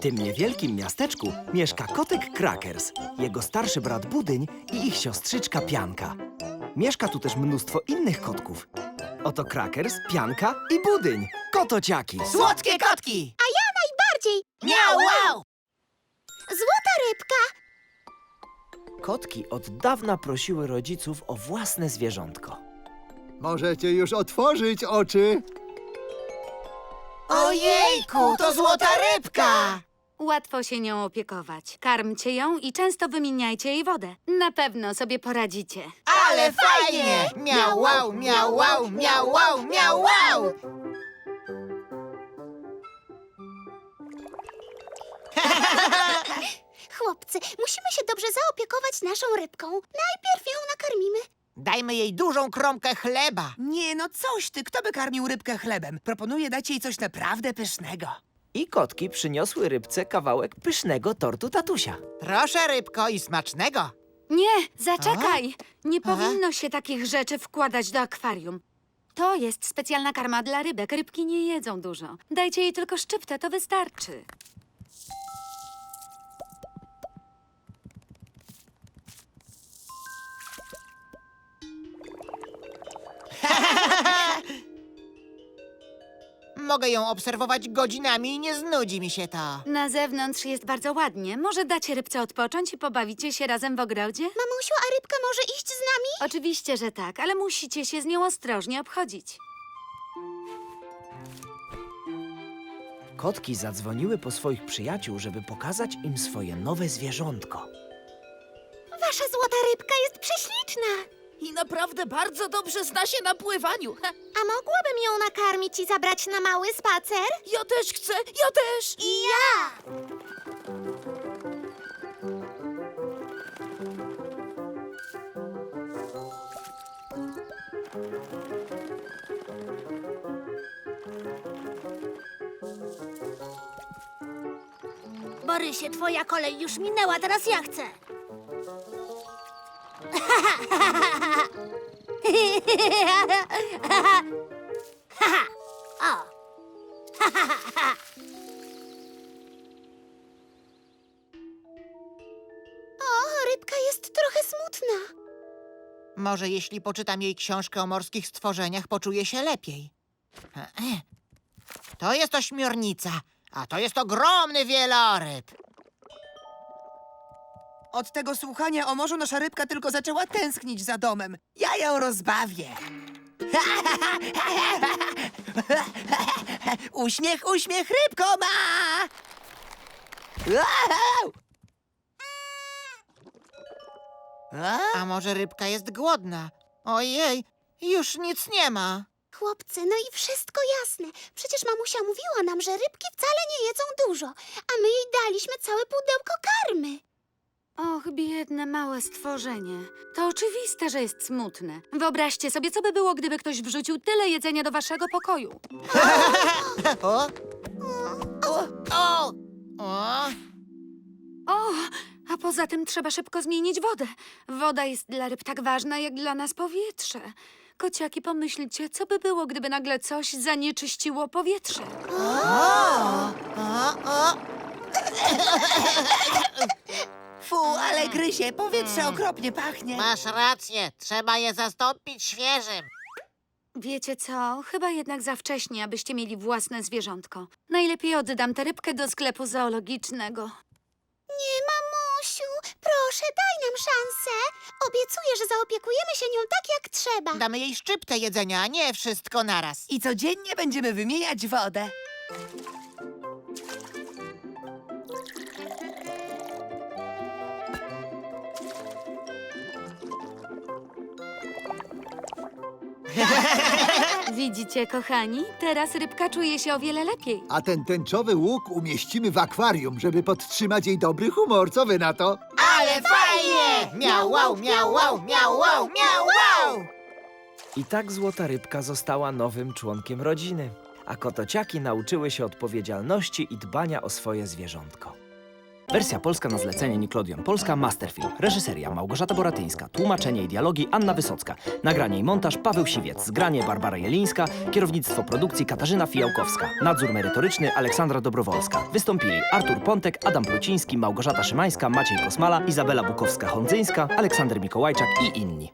tym niewielkim miasteczku mieszka kotek Krakers, jego starszy brat Budyń i ich siostrzyczka Pianka. Mieszka tu też mnóstwo innych kotków. Oto Krakers, Pianka i Budyń, kotociaki. Słodkie kotki! Bardziej! Miau, wow! Złota rybka! Kotki od dawna prosiły rodziców o własne zwierzątko. Możecie już otworzyć oczy. Ojejku, to złota rybka! Łatwo się nią opiekować. Karmcie ją i często wymieniajcie jej wodę. Na pewno sobie poradzicie. Ale fajnie! Miau, wow, miau, wow, miau, wow, miau, wow! Chłopcy, musimy się dobrze zaopiekować naszą rybką. Najpierw ją nakarmimy. Dajmy jej dużą kromkę chleba. Nie, no coś ty, kto by karmił rybkę chlebem? Proponuję dać jej coś naprawdę pysznego. I kotki przyniosły rybce kawałek pysznego tortu tatusia. Proszę rybko i smacznego. Nie, zaczekaj! Nie powinno się takich rzeczy wkładać do akwarium. To jest specjalna karma dla rybek. Rybki nie jedzą dużo. Dajcie jej tylko szczyptę, to wystarczy. Mogę ją obserwować godzinami i nie znudzi mi się to. Na zewnątrz jest bardzo ładnie. Może dacie rybce odpocząć i pobawicie się razem w ogrodzie? Mamusiu, a rybka może iść z nami? Oczywiście, że tak, ale musicie się z nią ostrożnie obchodzić. Kotki zadzwoniły po swoich przyjaciół, żeby pokazać im swoje nowe zwierzątko. Wasza złota rybka jest prześliczna. I naprawdę bardzo dobrze zna się na pływaniu. Ha, A mogłabym ją nakarmić i zabrać na mały spacer? Ja też chcę, ja też! I ja! Borysie, twoja kolej już minęła, teraz ja chcę. o. Rybka jest trochę smutna. Może jeśli poczytam jej książkę o morskich stworzeniach, poczuje się lepiej. E, e. To jest ośmiornica, a to jest ogromny wieloryb. Od tego słuchania o morzu nasza rybka tylko zaczęła tęsknić za domem. Ja ją rozbawię. uśmiech, uśmiech, rybko ma! A? A może rybka jest głodna? Ojej, już nic nie ma. Chłopcy, no i wszystko jasne. Przecież mamusia mówiła nam, że rybki wcale nie jedzą dużo, a my jej daliśmy całe pudełko karmy. Och, biedne małe stworzenie. To oczywiste, że jest smutne. Wyobraźcie sobie, co by było, gdyby ktoś wrzucił tyle jedzenia do waszego pokoju. O? O? O? O? O, a poza tym trzeba szybko zmienić wodę. Woda jest dla ryb tak ważna, jak dla nas powietrze. Kociaki, pomyślcie, co by było, gdyby nagle coś zanieczyściło powietrze. O? O? Fu, ale gryzie, powietrze okropnie pachnie. Masz rację, trzeba je zastąpić świeżym. Wiecie co? Chyba jednak za wcześnie, abyście mieli własne zwierzątko. Najlepiej oddam tę rybkę do sklepu zoologicznego. Nie, mamusiu, proszę, daj nam szansę. Obiecuję, że zaopiekujemy się nią tak, jak trzeba. Damy jej szczyptę jedzenia, a nie wszystko naraz. I codziennie będziemy wymieniać wodę. Widzicie, kochani? Teraz rybka czuje się o wiele lepiej. A ten tęczowy łuk umieścimy w akwarium, żeby podtrzymać jej dobry humor. Co wy na to? Ale fajnie! Miau, wow, miau, wow, miau, wow, miau, wow! I tak złota rybka została nowym członkiem rodziny, a kotociaki nauczyły się odpowiedzialności i dbania o swoje zwierzątko. Wersja polska na zlecenie Nickelodeon Polska Masterfilm. Reżyseria Małgorzata Boratyńska. Tłumaczenie i dialogi Anna Wysocka. Nagranie i montaż Paweł Siwiec. Zgranie Barbara Jelińska. Kierownictwo produkcji Katarzyna Fijałkowska. Nadzór merytoryczny Aleksandra Dobrowolska. Wystąpili Artur Pontek, Adam Pluciński, Małgorzata Szymańska, Maciej Kosmala, Izabela Bukowska-Hondzyńska, Aleksander Mikołajczak i inni.